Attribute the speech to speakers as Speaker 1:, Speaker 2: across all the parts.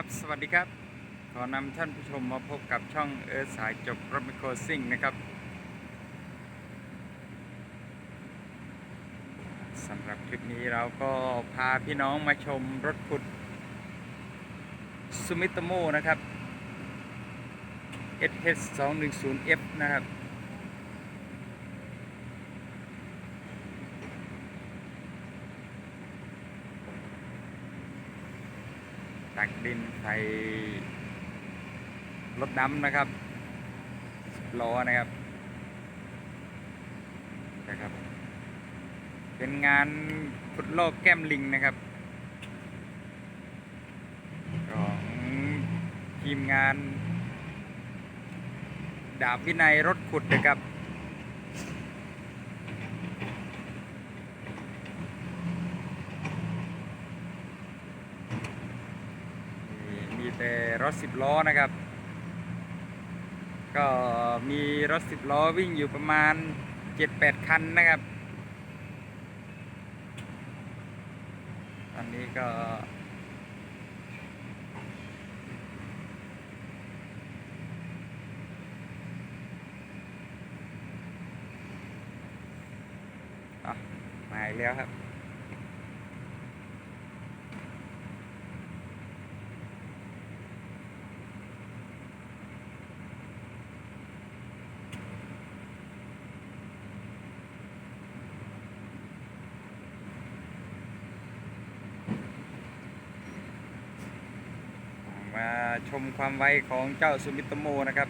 Speaker 1: ครับสวัสดีครับ ขอนำท่านผู้ชมมาพบกับช่องเออสายจบรถไมโครซิ่งนะครับสำหรับคลิปนี้เราก็พาพี่น้องมาชมรถขุดซูมิ t โมนะครับ SH 2 1 0 F นะครับ ตักดินใส่รถดำนะครับ10ล้อนะครับนะครับ เป็นงานขุดลอกแก้มลิงนะครับ ของทีมงาน ดาบวินัยรถขุดนะครับ มีมีแต่ร ถสิบล้อนะครับ ก็มีรถสิบล้อวิ่งอยู่ประมาณเจ็ดแปดคันนะครับ ตอนนี้ก็มาอีกแล้วครับ มาชมความไวของเจ้าซูมิโตโมนะครับ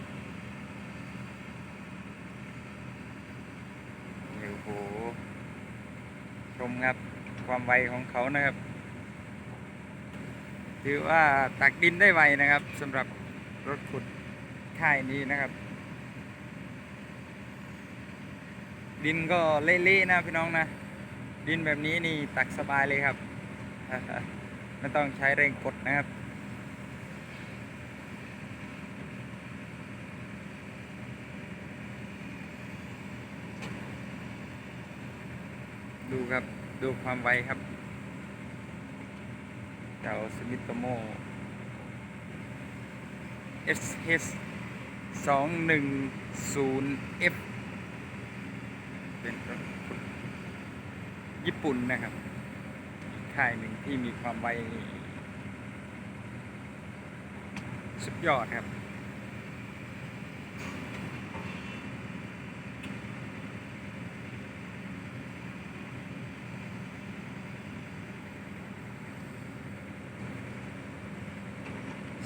Speaker 1: โอ้โห ชมครับความไวของเขานะครับ ถือว่าตักดินได้ไวนะครับสำหรับรถขุดค่ายนี้นะครับ ดินก็เละๆนะพี่น้องนะ ดินแบบนี้นี่ตักสบายเลยครับ ไม่ต้องใช้แรงกดนะครับ ดู ครับ ดูความไวครับเจ้าสมิ t โม SH 210 F เป็นรถญี่ปุ่นนะครับค่ายหนึ่งที่มีความไวสุดยอดครับ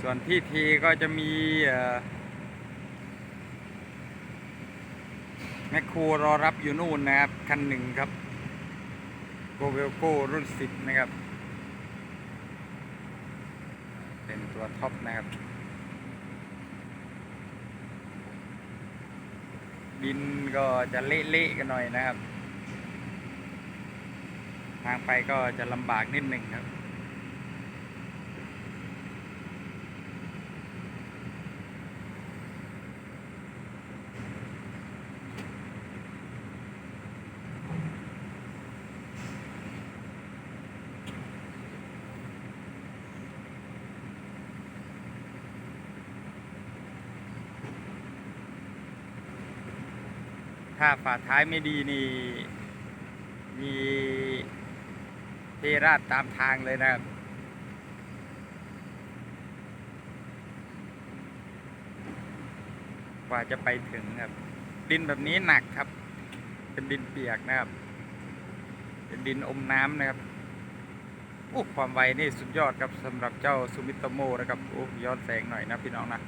Speaker 1: ส่วนที่ทีก็จะมีแมคโครรอรับอยู่นู่นนะครับ คันหนึ่งครับโกเวลโกรุ่นสิบนะครับ เป็นตัวท็อปนะครับ ดินก็จะเละๆกันหน่อยนะครับ ทางไปก็จะลำบากนิดหนึ่งครับ ถ้าฝ่าท้ายไม่ดีนี่มีเทราดตามทางเลยนะครับกว่าจะไปถึงครับ ดินแบบนี้หนักครับ เป็นดินเปียกนะครับ เป็นดินอมน้ำนะครับโอ้ความไวนี่สุดยอดครับสำหรับเจ้าซูมิโตโมนะครับโอ้ย้อนแสงหน่อยนะพี่น้องนะ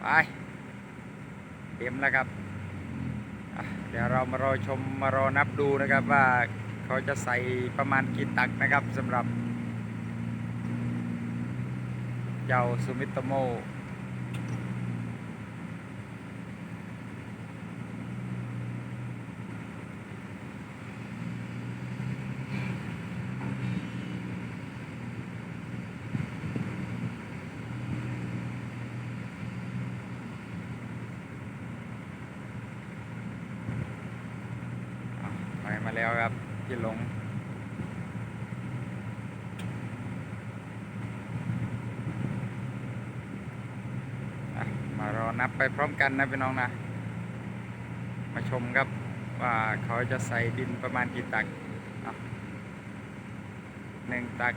Speaker 1: ไปเต็มแล้วครับ เดี๋ยวเรามารอชมมารอนับดูนะครับว่าเขาจะใส่ประมาณกี่ตักนะครับสำหรับเจ้าซูมิโตโม แล้วครับที่ลงมารอนับไปพร้อมกันนะพี่น้องนะ มาชมครับว่าเขาจะใส่ดินประมาณกี่ตักหนึ่งตัก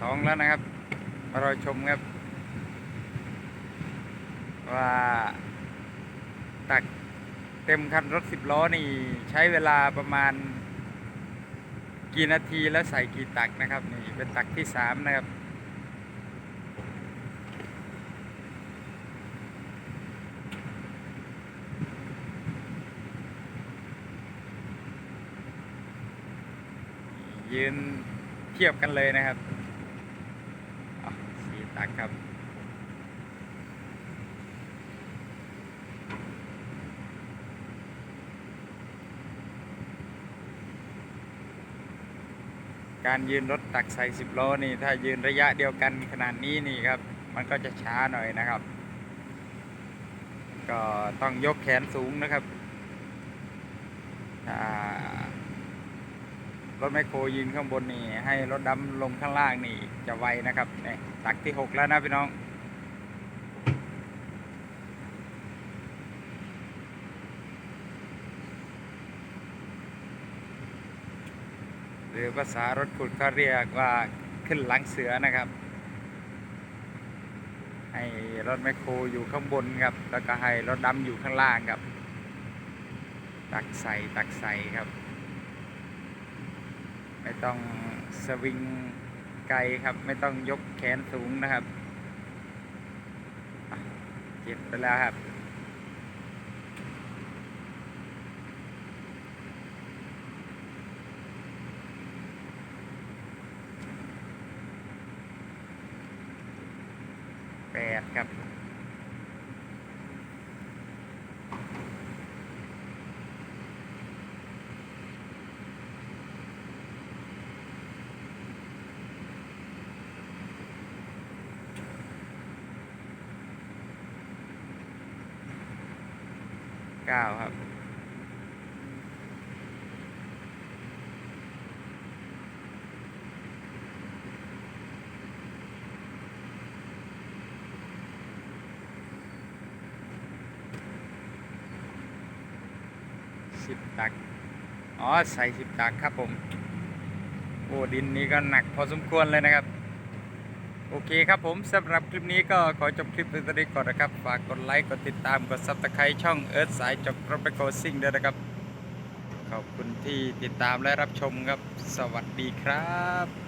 Speaker 1: สองแล้วนะครับ มารอชมครับ ว่าตักเต็มคันรถสิบล้อนี่ใช้เวลาประมาณ กี่นาทีแล้วใส่กี่ตักนะครับ นี่เป็นตักที่สามนะครับยืนเทียบกันเลยนะครับ ตักครับการยืนรถตักใส่สิบล้อนี่ถ้ายืนระยะเดียวกันขนาดนี้นี่ครับ มันก็จะช้าหน่อยนะครับ ก็ต้องยกแขนสูงนะครับถ้า รถแมคโครยืนข้างบนนี่ ให้รถดำลงข้างล่างนี่ จะไวนะครับนี่ตักที่หกแล้วนะพี่น้อง หรือภาษารถขุดเขาเรียกว่าขึ้นหลังเสือนะครับ ให้รถแมคโครอยู่ข้างบนครับ แล้วก็ให้รถดำอยู่ข้างล่างครับ ตักใส่ตักใส่ครับ ไม่ต้องสวิงไกลครับ ไม่ต้องยกแขนสูงนะครับเจ็บไปแล้วครับแปดครับ เก้าครับ สิบตัก อ๋อ ใส่สิบตักครับผม โอ้ดินนี้ก็หนักพอสมควรเลยนะครับ โอเคครับผมสำหรับคลิปนี้ก็ขอจบคลิปเพียงเท่านี้ก่อนนะครับ ฝากกดไลค์ กดติดตาม กดซับสไครต์ช่องเอิร์ธสายจบรถไปโกซิ่งด้วยนะครับ ขอบคุณที่ติดตามและรับชมครับ สวัสดีครับ